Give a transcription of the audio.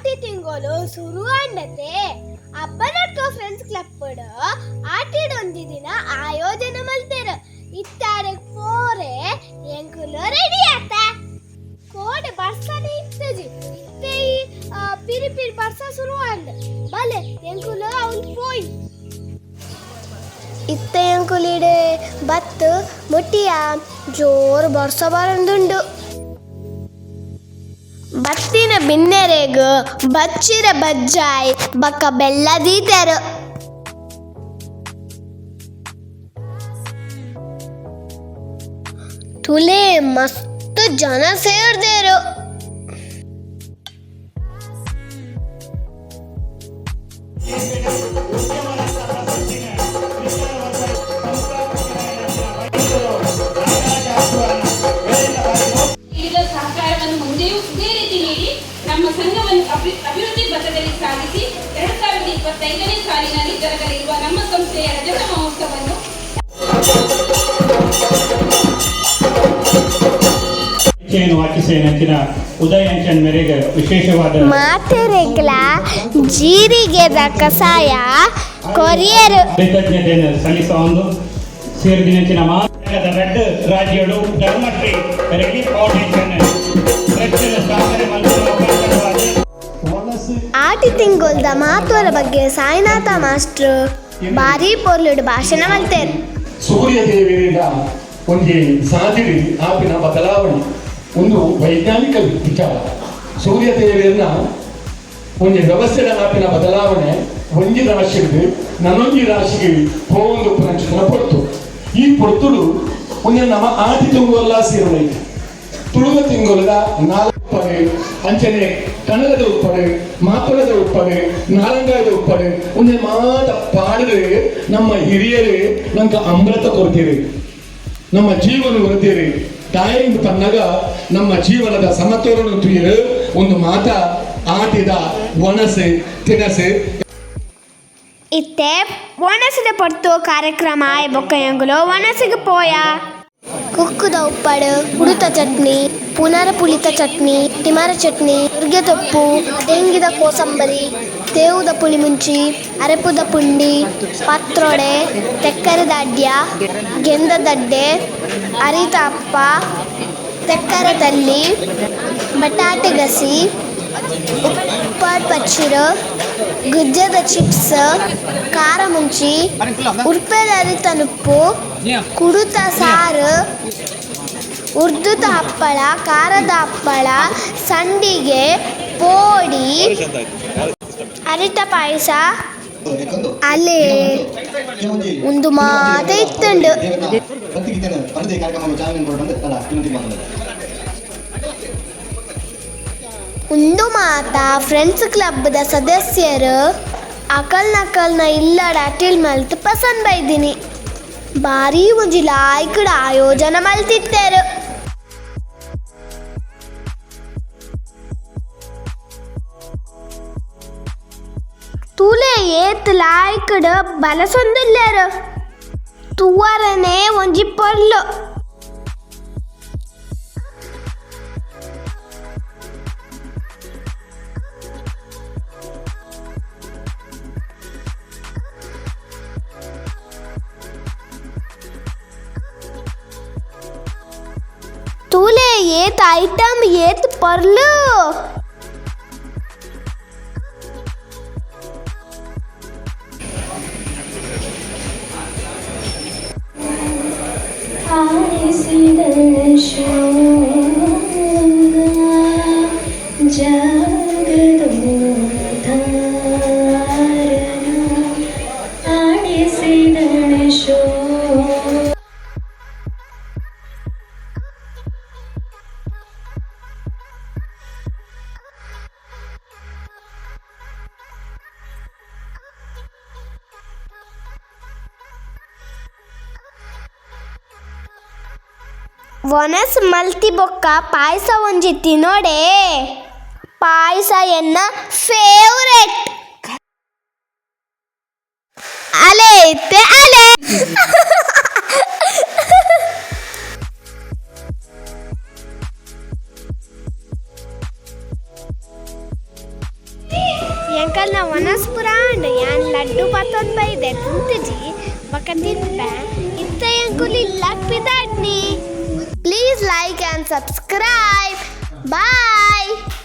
ಆಟಿ ತಿಂಗಳು ಶುರು ಅಂಡತೆ ಅಪ್ಪನಟ್ಕೋ friends club ಆಟಿಡ್ ಒಂದಿ ದಿನ ಆಯೋಜನೆ ಮಲ್ತೇರು ಇತ್ತಾರೆ ಪೋರೆ ಎಂಕುಲು ರೆಡಿ ಆತ. ಕೋಡೆ ಬರ್ಸನೆ ಇತ್ತಜಿ ಇತ್ತೆ ಪಿರಿ ಪಿರಿ ಬರ್ಸ ಶುರು ಆಂಡ ಬಲೆ ಎಂಕುಲು ಅವನ್ ಪೋಯ್. ಇತ್ತೆ ಎಂಕುಲಿಡೆ ಬತ್ತು, ಮುಟ್ಟಿಯ ಜೋರ್ ಬರ್ಸ ಬರಂದುಂಡು ಬತ್ತಿನ ಬಿನ್ನೆರೆಗ್ ಬಚ್ಚಿರ ಬಜ್ಜಾಯ್ ಬಕ್ಕ ಬೆಲ್ಲ ದೀತೆರು ತುಲೆ ಮಸ್ತ್ ಜನ ಸೇರ್ದೇರು ನೀಡಿದ ಇಚ್ಛೆಯನ್ನು ಉದಯ ಉದಯಂಚನ್ ಮೇರೆಗೆ ವಿಶೇಷವಾದ ಮಾತೆರೆಗ್ಲ ಜೀರಿಗೆದ ಕಷಾಯ ಕೊರಿಯರು. ಕೃತಜ್ಞತೆಯನ್ನು ಸಲ್ಲಿಸುವ ಒಂದು ಸೇರಿದಿನಂಚಿನ ಮಾತನಾಡದ ರೆಡ್ ರಾಜ್ಯಗಳು ಧರ್ಮಶ್ರೀ ರೆಡ್ಡಿ ಫೌಂಡೇಶನ್ ಟ್ರಸ್ಟಿನ ಸ್ಥಾಪನೆ ಆಟಿ ತಿಂಗೊಲ್ದ ಮಹತ್ವದ ಬಗ್ಗೆ ಸಾಯಿನಾಥ ಮಾಸ್ಟ್ರು ಭಾರಿ ಪೊರ್ಲುಡು ಭಾಷಣ ಮಾಡ್ತೇನೆ ಸೂರ್ಯ ದೇವಿಯಿಂದ ಒಂದು ಸಾಧಿರಿ ಆಪಿನ ಬದಲಾವಣೆ. ಒಂದು ವೈಜ್ಞಾನಿಕ ವಿಚಾರ. ಸೂರ್ಯದೇವಿಯನ್ನ ಒಂದು ವ್ಯವಸ್ಥೆ ಆಪಿನ ಬದಲಾವಣೆ, ಒಂಜಿ ರಾಶಿಗೆ, ನನ್ನೊಂಜಿ ರಾಶಿಗೆ ಹೋಗೊಂದು ಪ್ರಂಚನ ಪಡ್ತು. ಈ ಪೊರ್ತುಡು ಒಂದು ನಮ್ಮ ಆದಿ ತುಂಗುವಲ್ಲ ಸೇರಿ ತುಳುವ ತಿಂಗೊಲದ ನಾಲ್ಕು ಪಡೆ ಅಂಚನೆ ಕನ್ನಡದ ಉಪ್ಪಡೆ ಮಾತುಳದ ಉಪ್ಪಡೆ ನಾರಂಗದ ಉಪ್ಪಡೆ ಒಂದು ಮಾತ ಪಾಡಿದ್ರೆ ನಮ್ಮ ಹಿರಿಯರೇ ನಮ್ಗೆ ಅಮೃತ ಕೊಡ್ತೀರಿ. ನಮ್ಮ ಜೀವನ ವೃದ್ಧಿರಿ ತಾಯಿಂದ ತನ್ನಗ ನಮ್ಮ ಜೀವನದ ಸಮತೋಲನ ತುಯ್ಯರು ಒಂದು ಮಾತ ಆಟಿದ ಒಣಸೆ ತಿನಸೆ. ಇತ್ತೆ ಒಣಸಿದ ಪಡ್ತೋ ಕಾರ್ಯಕ್ರಮ ಬೊಕ್ಕಯಂಗುಲು ಒಣಸಿಗೆ ಪೋಯ. ಕುಕ್ಕುದ ಉಪ್ಪಡು ಉಡುತ ಚಟ್ನಿ ಪುನರ ಪುಳಿತ ಚಟ್ನಿ ತಿಮರ ಚಟ್ನಿ ಉರ್ಗೆ ತೊಪ್ಪು ತೆಂಗಿದ ಕೋಸಂಬರಿ. ತೇವುದ ಪುಳಿಮುಂಚಿ ಅರೆಪುದ ಪುಂಡಿ, ಪತ್ರೊಡೆ, ತೆಕ್ಕರೆ ದಾಡ್ಯ, ಗೆಂದ ದಡ್ಡೆ, ಅರಿತ ಅಪ್ಪ, ತೆಕ್ಕರೆ ತಲ್ಲಿ, ಬಟಾಟೆ ಗಸಿ, ಉಪ್ಪಾಡ್ ಗುಜ್ಜದ ಚಿಪ್ಸ್, ಖಾರ ಮುಂಚಿ, ಉರ್ಪೆದ ಅರಿತ ನುಪ್ಪು, ಕುಡುತ ಸಾರು ಉರ್ದುದ ಹಪ್ಪಳ, ಖಾರದ ಹಪ್ಪಳ, ಸಂಡಿಗೆ, ಪೋಡಿ ಅರಿತ ಪಾಯಸ. ಅಲೆ ಒಂದು ಮಾತ ಇತ್ತುಂಡು. ಅಲ್ಲ ಒಂದು ಮಾತ ಫ್ರೆಂಡ್ಸ್ ಕ್ಲಬ್ದ ಸದಸ್ಯರು ಅಕಲ್ ನಕಲ್ನ ಇಲ್ಲಡ ಅಟಿಲ್ ಮಲ್ತ್ ಪಸಂದ್ ಬೈದಿನಿ. ಬಾರಿ ಒಂಜಿ ಲಾಯ್ಕಡ ಆಯೋಜನ ಮಲ್ತಿತ್ತೇರು. ఎత్తులాయకుడు బలసొందులేరు తువరనే ఉంచి పొర్లు తూలే ఏత్ ఐటమ్ ఏత్ పర్లు 心的人是我 ಮಲ್ತಿ ಬೊಕ್ಕ ಪಾಯಸ ಒಂಜಿ ತಿನ್ನೋಡೆ ಪಾಯಸ ಎನ್ನ ಫೇವ್ರೆಟ್ ಅಲೆ ಇತ್ತೆ, ಅಲೆ. ಎಂಕಲ್ ನಾ ಒನಸ್ ಅಂಡ್ ಯಾನ್ ಲಡ್ಡು ಪತ್ತೊಂದು ಬೈದೆ ತಿಂತಿಜಿ ಬಕ ತಿನ್ಪೆ ಇತ್ತ ಎಂಕುಲಿ ಲಕ್ ಪಿದಾಡ್ನಿ. Please like and subscribe. Bye.